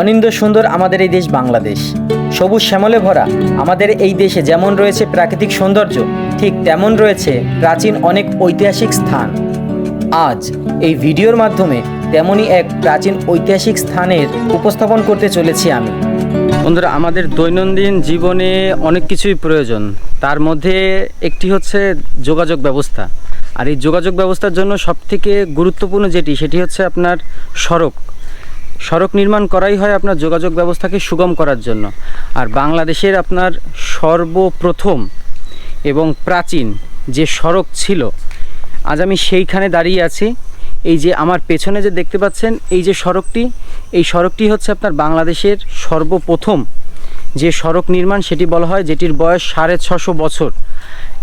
অনিন্দ সুন্দর আমাদের এই দেশ বাংলাদেশ। সবুজ শ্যামলে ভরা আমাদের এই দেশে যেমন রয়েছে প্রাকৃতিক সৌন্দর্য, ঠিক তেমন রয়েছে প্রাচীন অনেক ঐতিহাসিক স্থান। আজ এই ভিডিওর মাধ্যমে তেমনই এক প্রাচীন ঐতিহাসিক স্থানের উপস্থাপন করতে চলেছি আমি। বন্ধুরা, আমাদের দৈনন্দিন জীবনে অনেক কিছুই প্রয়োজন। তার মধ্যে একটি হচ্ছে যোগাযোগ ব্যবস্থা। আর এই যোগাযোগ ব্যবস্থার জন্য সবথেকে গুরুত্বপূর্ণ যেটি, সেটি হচ্ছে আপনার সড়ক। সড়ক নির্মাণ করাই হয় আপনার যোগাযোগ ব্যবস্থাকে সুগম করার জন্য। আর বাংলাদেশের আপনার সর্বপ্রথম এবং প্রাচীন যে সড়ক ছিল, আজ আমি সেইখানে দাঁড়িয়ে আছি। এই যে আমার পেছনে যে দেখতে পাচ্ছেন, এই যে সড়কটি, এই সড়কটি হচ্ছে আপনার বাংলাদেশের সর্বপ্রথম যে সড়ক নির্মাণ, সেটি বলা হয় যেটির বয়স সাড়ে ছশো বছর।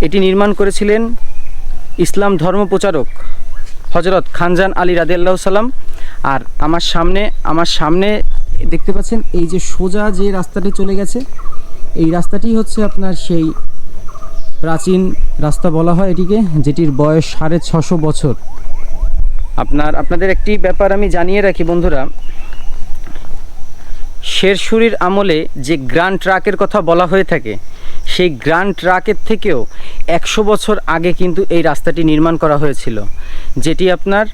এটি নির্মাণ করেছিলেন ইসলাম ধর্ম প্রচারক হজরত খানজান আলী রাদিয়াল্লাহু সাল্লাম আর আমার সামনে আমার সামনে দেখতে পাচ্ছেন, এই যে সোজা যে রাস্তাটি চলে গেছে, এই রাস্তাটি হচ্ছে আপনার সেই প্রাচীন রাস্তা বলা হয় এটিকে, যেটির বয়স সাড়ে ছশো বছর। আপনার, আপনাদের একটি ব্যাপার আমি জানিয়ে রাখি বন্ধুরা। শেরশুরির আমলে যে গ্র্যান্ড ট্রাকের কথা বলা হয়ে থাকে সেই গ্র্যান্ড ট্রাকের থেকেও একশো বছর আগে কিন্তু এই রাস্তাটি নির্মাণ করা হয়েছিল, যেটি আপনার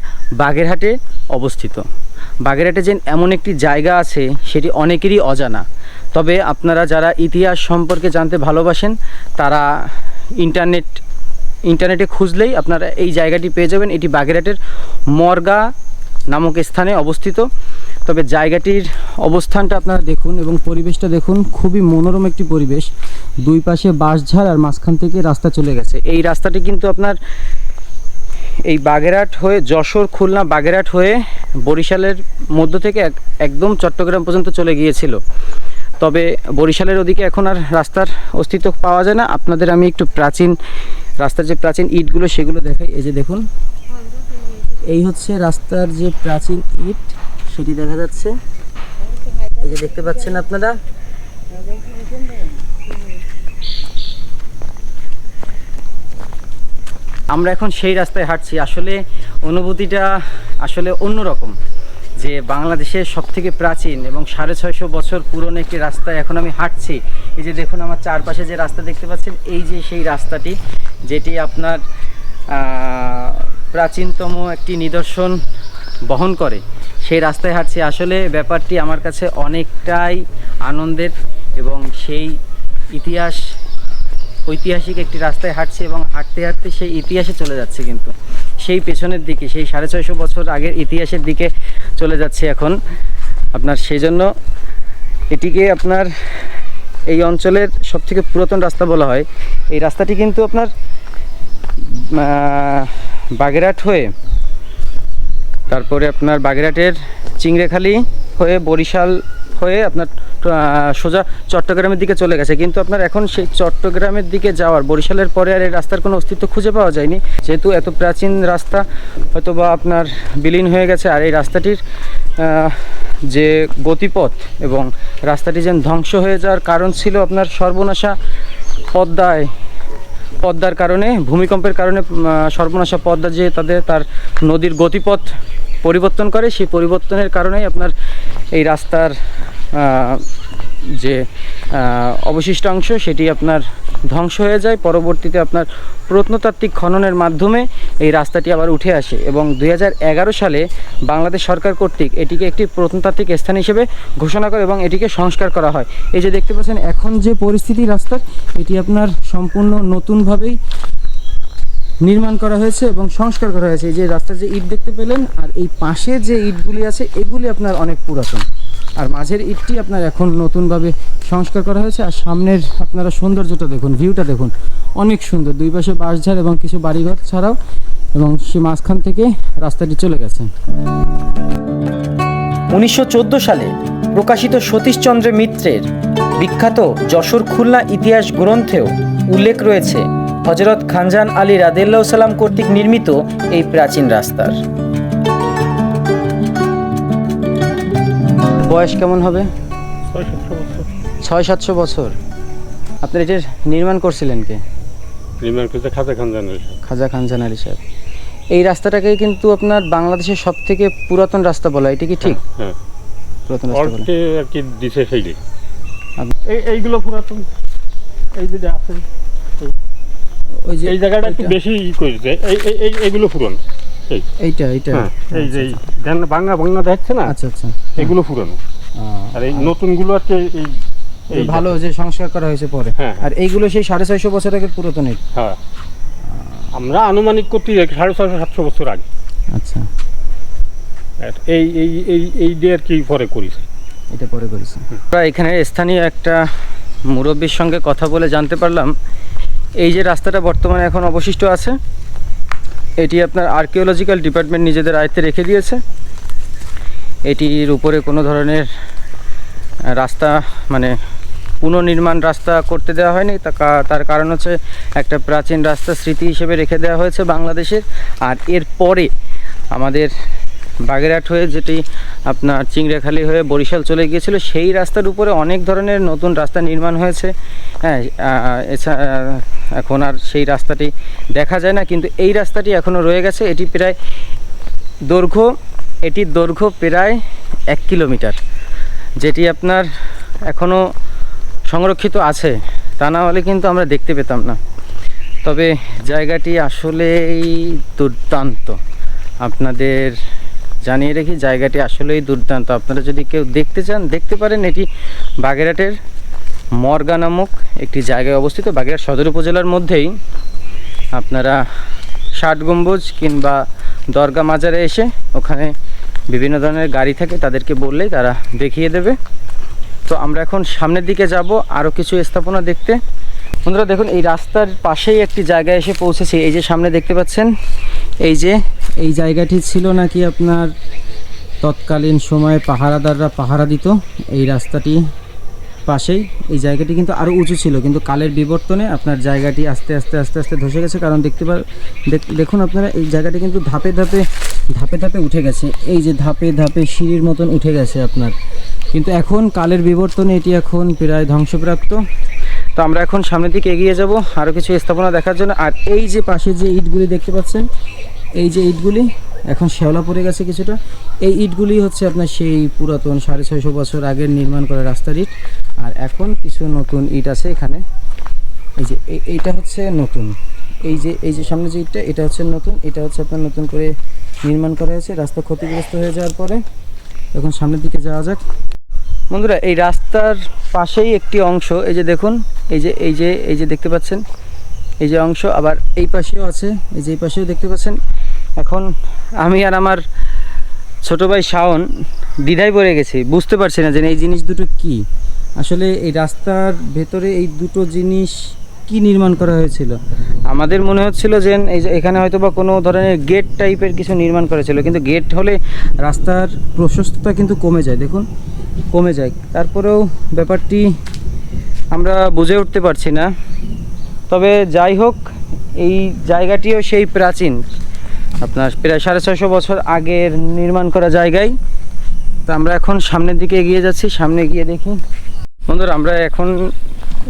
বাগেরহাটে অবস্থিত। বাগেরহাটে যে এমন একটি জায়গা আছে, সেটি অনেকেরই অজানা। তবে আপনারা যারা ইতিহাস সম্পর্কে জানতে ভালোবাসেন, তারা ইন্টারনেট, ইন্টারনেটে খুঁজলেই আপনারা এই জায়গাটি পেয়ে যাবেন। এটি বাগেরহাটের মর্গা নামক স্থানে অবস্থিত। তবে জায়গাটির অবস্থানটা আপনারা দেখুন এবং পরিবেশটা দেখুন, খুবই মনোরম একটি পরিবেশ। দুই পাশে বাঁশঝাড় আর মাঝখান থেকে রাস্তা চলে গেছে। এই রাস্তাটি কিন্তু আপনার এই বাগেরহাট হয়ে যশোর খুলনা বাগেরহাট হয়ে বরিশালের মধ্য থেকে এক- একদম চট্টগ্রাম পর্যন্ত চলে গিয়েছিল। তবে বরিশালের ওদিকে এখন আর রাস্তার অস্তিত্ব পাওয়া যায় না। আপনাদের আমি একটু প্রাচীন রাস্তার যে প্রাচীন ইটগুলো সেগুলো দেখাই। এই যে দেখুন, এই হচ্ছে রাস্তার যে প্রাচীন ইট। সেটি দেখা যাচ্ছে। এই যে দেখতে পাচ্ছেন আপনারা? আমরা এখন সেই রাস্তায় হাঁটছি। আসলে অনুভূতিটা আসলে অন্যরকম যে বাংলাদেশের সব থেকে প্রাচীন এবং সাড়ে ছয়শো বছর পুরনো একটি রাস্তায় এখন আমি হাঁটছি। এই যে দেখুন আমার চারপাশে যে রাস্তা দেখতে পাচ্ছেন, এই যে সেই রাস্তাটি যেটি আপনার প্রাচীনতম একটি নিদর্শন বহন করে। সেই রাস্তায় হাঁটছি। আসলে ব্যাপারটি আমার কাছে অনেকটাই আনন্দের এবং সেই ইতিহাস, ঐতিহাসিক একটি রাস্তায় হাঁটছে এবং হাঁটতে হাঁটতে সেই ইতিহাসে চলে যাচ্ছে কিন্তু। সেই পেছনের দিকে, সেই সাড়ে ছয়শো বছর আগের ইতিহাসের দিকে চলে যাচ্ছে এখন। আপনার সেই জন্য এটিকে আপনার এই অঞ্চলের সবথেকে পুরাতন রাস্তা বলা হয়। এই রাস্তাটি কিন্তু আপনার বাগেরহাট হয়ে তারপরে আপনার বাগেরহাটের চিংড়েখালি হয়ে বরিশাল হয়ে আপনার সোজা চট্টগ্রামের দিকে চলে গেছে। কিন্তু আপনার এখন সেই চট্টগ্রামের দিকে যাওয়ার, বরিশালের পরে আর এই রাস্তার কোনো অস্তিত্ব খুঁজে পাওয়া যায়নি। যেহেতু এত প্রাচীন রাস্তা হয়তো বা আপনার বিলীন হয়ে গেছে। আর এই রাস্তাটির যে গতিপথ এবং রাস্তাটি যেন ধ্বংস হয়ে যাওয়ার কারণ ছিল আপনার সর্বনাশা পদ্মায়, পদ্মার কারণে, ভূমিকম্পের কারণে সর্বনাশা পদ্মা যে তাদের, তার নদীর গতিপথ পরিবর্তন করে সেই পরিবর্তনের কারণেই আপনার এই রাস্তার যে আহ, অবশিষ্ট অংশ সেটি আপনার ধ্বংস হয়ে যায়। পরবর্তীতে আপনার প্রত্নতাত্ত্বিক খননের মাধ্যমে এই রাস্তাটি আবার উঠে আসে এবং দু হাজার এগারো সালে বাংলাদেশ সরকার কর্তৃক এটিকে একটি প্রত্নতাত্ত্বিক স্থান হিসেবে ঘোষণা করে এবং এটিকে সংস্কার করা হয়। এই যে দেখতে পাচ্ছেন এখন যে পরিস্থিতি রাস্তার এটি আপনার সম্পূর্ণ নতুনভাবেই নির্মাণ করা হয়েছে এবং সংস্কার করা হয়েছে। এই যে রাস্তার যে ইট দেখতে পেলেন, আর এই পাশে যে ইটগুলি আছে, এগুলি আপনার অনেক পুরাতন। আর মাঝের ইটটি আপনার এখন নতুনভাবে সংস্কার করা হয়েছে। আর সামনের আপনারা সৌন্দর্যটা দেখুন, ভিউটা দেখুন, অনেক সুন্দর। দুই পাশে বাঁশঝাড় এবং কিছু বাড়িঘর ছাড়াও, এবং সে মাঝখান থেকে রাস্তাটি চলে গেছে। উনিশশো চোদ্দ সালে প্রকাশিত সতীশচন্দ্র মিত্রের বিখ্যাত যশোর খুলনা ইতিহাস গ্রন্থেও উল্লেখ রয়েছে হজরত খানজান আলী রাদেল্লাহ সালাম কর্তৃক নির্মিত এই প্রাচীন রাস্তার। বয়স কেমন হবে? ছয় সাতশো বছর। আপনি এটার নির্মাণ করছিলেন কে? নির্মাণ করতে খাজা খান জানের খাজা খানজান আলী সাহেব। এই রাস্তাটাকে কিন্তু আপনার বাংলাদেশের সব থেকে পুরাতন রাস্তা বলা হয়, এটা কি ঠিক? হ্যাঁ পুরাতন রাস্তা বলে? আর কি দিছে এই এইগুলো পুরাতন। এই যে আছে। ওই যে এই জায়গাটা একটু বেশি ই করেছে। এই এই এই এইগুলো পুরন এইটা এইটা। হ্যাঁ এই যে এই ধান ভাঙা ভাঙা দেখছে না? আচ্ছা আচ্ছা। এগুলো পুরানো আর এই নতুনগুলো আর কি এই এই ভালো যে সংস্কার করা হয়েছে পরে। হ্যাঁ, হ্যাঁ। আর এইগুলো সেই সাড়ে ছয়শো বছর আগের পুরাতন হ্যাঁ। আমরা আনুমানিক করতে সাড়ে ছশো সাতশো বছর আগে। আচ্ছা। আর এই এই এই এই দিয়ে আর কি পরে করেছে। এটা পরে করেছে। এখানে স্থানীয় একটা মুরব্বীর সঙ্গে কথা বলে জানতে পারলাম এই যে রাস্তাটা বর্তমানে এখন অবশিষ্ট আছে এটি আপনার আর্কিওলজিক্যাল ডিপার্টমেন্ট নিজেদের আয়ত্তে রেখে দিয়েছে। এটির উপরে কোনো ধরনের রাস্তা মানে পুনর্নির্মাণ রাস্তা করতে দেওয়া হয়নি। তার কারণ হচ্ছে একটা প্রাচীন রাস্তা স্মৃতি হিসেবে রেখে দেওয়া হয়েছে বাংলাদেশের। আর এর পরে আমাদের বাগেরহাট হয়ে যেটি আপনার চিংড়াখালি হয়ে বরিশাল চলে গিয়েছিল সেই রাস্তার উপরে অনেক ধরনের নতুন রাস্তা নির্মাণ হয়েছে। হ্যাঁ আহ, এছা- আহ, এখন আর সেই রাস্তাটি দেখা যায় না, কিন্তু এই রাস্তাটি এখনও রয়ে গেছে। এটি প্রায় দৈর্ঘ্য এটির দৈর্ঘ্য প্রায় এক কিলোমিটার, যেটি আপনার এখনও সংরক্ষিত আছে, তা না হলে কিন্তু আমরা দেখতে পেতাম না। তবে জায়গাটি আসলেই দুর্দান্ত। আপনাদের জানিয়ে রেখি, জায়গাটি আসলেই দুর্দান্ত। আপনারা যদি কেউ দেখতে চান, দেখতে পারেন এটি বাগেরহাটের মর্গা নামক একটি জায়গায় অবস্থিত। বাগেরহাট সদর উপজেলার মধ্যেই আপনারা ষাট গম্বুজ কিংবা দরগা মাজারে এসে ওখানে বিভিন্ন ধরনের গাড়ি থাকে, তাদেরকে বললেই তারা দেখিয়ে দেবে। তো আমরা এখন সামনের দিকে যাব আরও কিছু স্থাপনা দেখতে। বন্ধুরা, দেখুন, এই রাস্তার পাশেই একটি জায়গায় এসে পৌঁছেছি। এই যে সামনে দেখতে পাচ্ছেন, এই যে, এই জায়গাটি ছিল নাকি আপনার তৎকালীন সময়ে পাহারাদাররা পাহারা দিত। এই রাস্তাটি পাশেই এই জায়গাটি কিন্তু আরও উঁচু ছিল, কিন্তু কালের বিবর্তনে আপনার জায়গাটি আস্তে আস্তে আস্তে আস্তে ধসে গেছে। কারণ দেখতে দেখ- দেখুন আপনারা, এই জায়গাটি কিন্তু ধাপে ধাপে ধাপে ধাপে উঠে গেছে। এই যে ধাপে ধাপে সিঁড়ির মতন উঠে গেছে আপনার। কিন্তু এখন কালের বিবর্তনে এটি এখন প্রায় ধ্বংসপ্রাপ্ত। তো আমরা এখন সামনের দিকে এগিয়ে যাব আরও কিছু স্থাপনা দেখার জন্য। আর এই যে পাশে যে ইটগুলি দেখতে পাচ্ছেন, এই যে ইটগুলি, এখন শ্যাওলা পড়ে গেছে কিছুটা। এই ইটগুলি হচ্ছে আপনার সেই পুরাতন সাড়ে ছয়শো বছর আগের নির্মাণ করা রাস্তার ইট। আর এখন কিছু নতুন ইট আছে এখানে। এই যে, এই- এইটা হচ্ছে নতুন। এই যে এই যে সামনে যে ইটটা, এটা হচ্ছে নতুন। এটা হচ্ছে আপনার নতুন করে নির্মাণ করা হয়েছে। রাস্তা ক্ষতিগ্রস্ত হয়ে যাওয়ার পরে। এখন সামনের দিকে যাওয়া যাক। বন্ধুরা, এই রাস্তার পাশেই একটি অংশ। এই যে দেখুন, এই যে এই যে এই যে দেখতে পাচ্ছেন। এই যে অংশ আবার এই পাশেও আছে। এই যে এই পাশেও দেখতে পাচ্ছেন। এখন আমি আর আমার ছোট ভাই শাওন দ্বিধায় পড়ে গেছি। বুঝতে পারছি না যে এই জিনিস দুটো কি। আসলে এই রাস্তার ভেতরে এই দুটো জিনিস কি নির্মাণ করা হয়েছিল? আমাদের মনে হচ্ছিল যে এই এখানে হয়তো বা কোনো ধরনের গেট টাইপের কিছু নির্মাণ করেছিল কিন্তু গেট হলে রাস্তার প্রশস্ততা কিন্তু কমে যায়, দেখুন, কমে যায়। তারপরেও ব্যাপারটি আমরা বুঝে উঠতে পারছি না। তবে যাই হোক, এই জায়গাটিও সেই প্রাচীন। আপনার প্রায় সাড়ে ছয়শো বছর আগের নির্মাণ করা জায়গায়। তো আমরা এখন সামনের দিকে এগিয়ে যাচ্ছি, সামনে গিয়ে দেখি। বন্ধুরা, আমরা এখন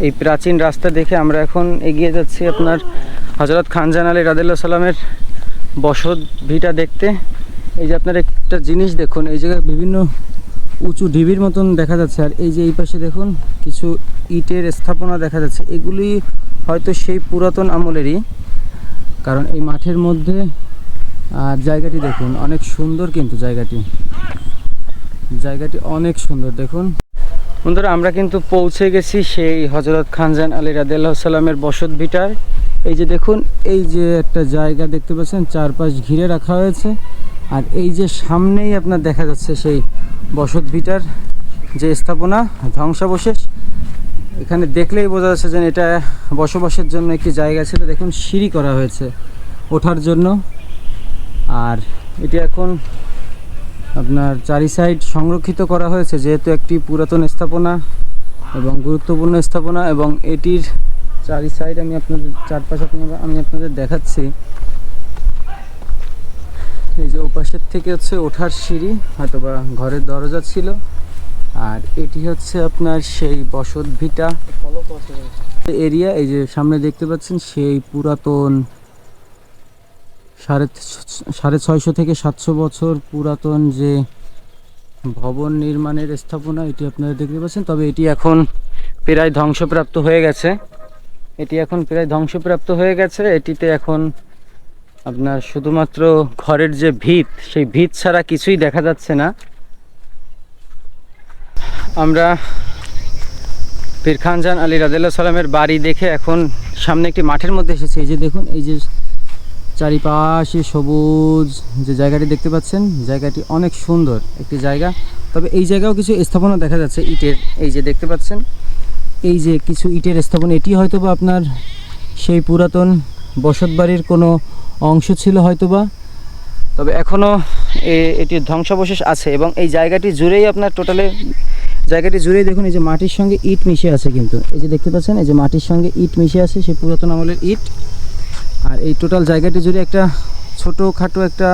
এই প্রাচীন রাস্তা দেখে আমরা এখন এগিয়ে যাচ্ছি আপনার হজরত খানজান আলী রাদিল্লা সালামের বসত ভিটা দেখতে। এই যে আপনার একটা জিনিস দেখুন, এই জায়গায় বিভিন্ন উঁচু ঢিবির মতন দেখা যাচ্ছে, আর এই যে এই পাশে দেখুন কিছু ইটের স্থাপনা দেখা যাচ্ছে। এগুলি হয়তো সেই পুরাতন আমলেরই, কারণ এই মাঠের মধ্যে, আর জায়গাটি দেখুন, অনেক সুন্দর কিন্তু জায়গাটি। জায়গাটি অনেক সুন্দর, দেখুন। বন্ধুরা, আমরা কিন্তু পৌঁছে গেছি সেই হজরত খানজান আলী রাদিল্লাহ বসত ভিটায় এই যে দেখুন, এই যে একটা জায়গা দেখতে পাচ্ছেন, চারপাশ ঘিরে রাখা হয়েছে। আর এই যে সামনেই আপনার দেখা যাচ্ছে সেই বসত ভিটার যে স্থাপনা, ধ্বংসাবশেষ। এখানে দেখলেই বোঝা যাচ্ছে যে এটা বসবাসের জন্য একটি জায়গা ছিল। দেখুন, সিঁড়ি করা হয়েছে ওঠার জন্য। আর এটি এখন আপনার চারি সাইড সংরক্ষিত করা হয়েছে যেহেতু একটি পুরাতন স্থাপনা এবং গুরুত্বপূর্ণ স্থাপনা এবং এটির চারি সাইড আমি আপনাদের চারপাশে আপনারা আমি আপনাদের দেখাচ্ছি। এই যে ওপাশের থেকে হচ্ছে ওঠার সিঁড়ি হয়তোবা ঘরের দরজা ছিল। আর এটি হচ্ছে আপনার সেই বসত ভিটা। এরিয়া এই যে সামনে দেখতে পাচ্ছেন সেই পুরাতন সাড়ে সাড়ে ছয়শো থেকে সাতশো বছর পুরাতন যে ভবন নির্মাণের স্থাপনা, এটি আপনারা দেখতে পাচ্ছেন। তবে এটি এখন প্রায় ধ্বংসপ্রাপ্ত হয়ে গেছে। এটি এখন প্রায় ধ্বংসপ্রাপ্ত হয়ে গেছে। এটিতে এখন আপনার শুধুমাত্র ঘরের যে ভিত, সেই ভিত ছাড়া কিছুই দেখা যাচ্ছে না। আমরা পীর খানজান আলী রাদিল্লাহ সালামের বাড়ি দেখে এখন সামনে একটি মাঠের মধ্যে এসেছে। এই যে দেখুন, এই যে চারিপাশে সবুজ যে জায়গাটি দেখতে পাচ্ছেন, জায়গাটি অনেক সুন্দর একটি জায়গা। তবে এই জায়গাও কিছু স্থাপনা দেখা যাচ্ছে ইটের, এই যে দেখতে পাচ্ছেন। এই যে কিছু ইটের স্থাপনা, এটি হয়তো বা আপনার সেই পুরাতন বসতবাড়ির কোনো অংশ ছিল হয়তোবা। তবে এখনও এটির ধ্বংসাবশেষ আছে এবং এই জায়গাটি জুড়েই আপনার টোটালে, জায়গাটি জুড়েই দেখুন, এই যে মাটির সঙ্গে ইট মিশে আছে কিন্তু। এই যে দেখতে পাচ্ছেন, এই যে মাটির সঙ্গে ইট মিশে আছে সেই পুরাতন আমলের ইট। আর এই টোটাল জায়গাটি জুড়ে একটা ছোটো খাটো একটা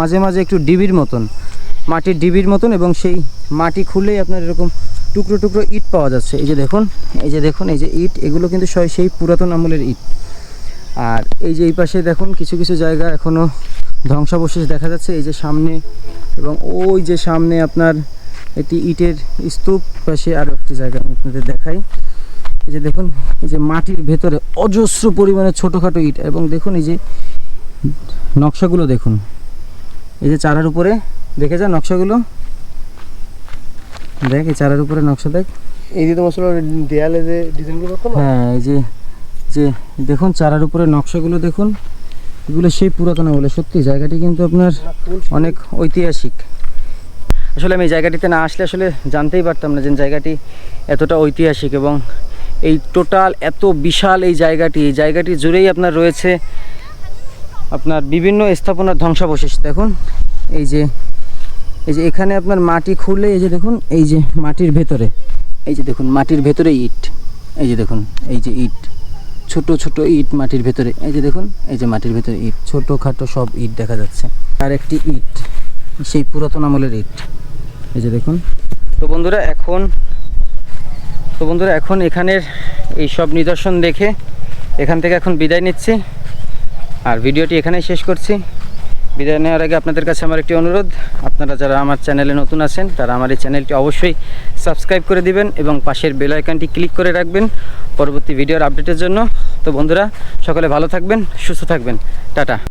মাঝে মাঝে একটু ডিবির মতন, মাটির ডিবির মতন এবং সেই মাটি খুললেই আপনার এরকম টুকরো টুকরো ইট পাওয়া যাচ্ছে। এই যে দেখুন, এই যে দেখুন, এই যে ইট, এগুলো কিন্তু সেই পুরাতন আমলের ইট। আর এই যে এই পাশে দেখুন, কিছু কিছু জায়গা এখনও ধ্বংসাবশেষ দেখা যাচ্ছে। এই যে সামনে এবং ওই যে সামনে আপনার এটি ইটের স্তূপ, পাশে আরও একটি জায়গা আমি আপনাদের দেখাই। এই যে দেখুন এই যে মাটির ভেতরে অজস্র পরিমাণে ছোটোখাটো ইট এবং দেখুন এই যে নকশাগুলো দেখুন। এই যে চারার উপরে দেখে যা নকশাগুলো? দেখ এই চারার উপরে নকশা দেখ। এই যে তোমার দেয়ালে যে ডিজাইনগুলো হ্যাঁ এই যে যে দেখুন চারার উপরে নকশাগুলো দেখুন। এগুলো সেই পুরাতন বলে সত্যি জায়গাটি কিন্তু আপনার অনেক ঐতিহাসিক। আসলে আমি এই জায়গাটিতে না আসলে আসলে জানতেই পারতাম না যে জায়গাটি এতটা ঐতিহাসিক এবং এই টোটাল এত বিশাল এই জায়গাটি। এই জায়গাটি জুড়েই আপনার রয়েছে আপনার বিভিন্ন স্থাপনার ধ্বংসাবশেষ। দেখুন, এই যে এই যে এখানে আপনার মাটি খুললে এই যে দেখুন, এই যে মাটির ভেতরে। এই যে দেখুন, মাটির ভেতরে ইট। এই যে দেখুন, এই যে ইট। ছোট ছোট ইট মাটির ভেতরে। এই যে দেখুন, এই যে মাটির ভেতরে ইট। ছোট খাটো সব ইট দেখা যাচ্ছে। আর একটি ইট, সেই পুরাতন আমলের ইট। এই যে দেখুন। তো বন্ধুরা, এখন তো বন্ধুরা, এখন এখানের এই সব নিদর্শন দেখে এখান থেকে এখন বিদায় নিচ্ছি। আর ভিডিওটি এখানেই শেষ করছি। বিদায় নেওয়ার আগে আপনাদের কাছে আমার একটি অনুরোধ। আপনারা যারা আমার চ্যানেলে নতুন আছেন, তারা আমার এই চ্যানেলটি অবশ্যই সাবস্ক্রাইব করে দিবেন এবং পাশের বেল আইকনটি ক্লিক করে রাখবেন পরবর্তী ভিডিওর আপডেটের জন্য। তো বন্ধুরা, সকলে ভালো থাকবেন, সুস্থ থাকবেন। টাটা।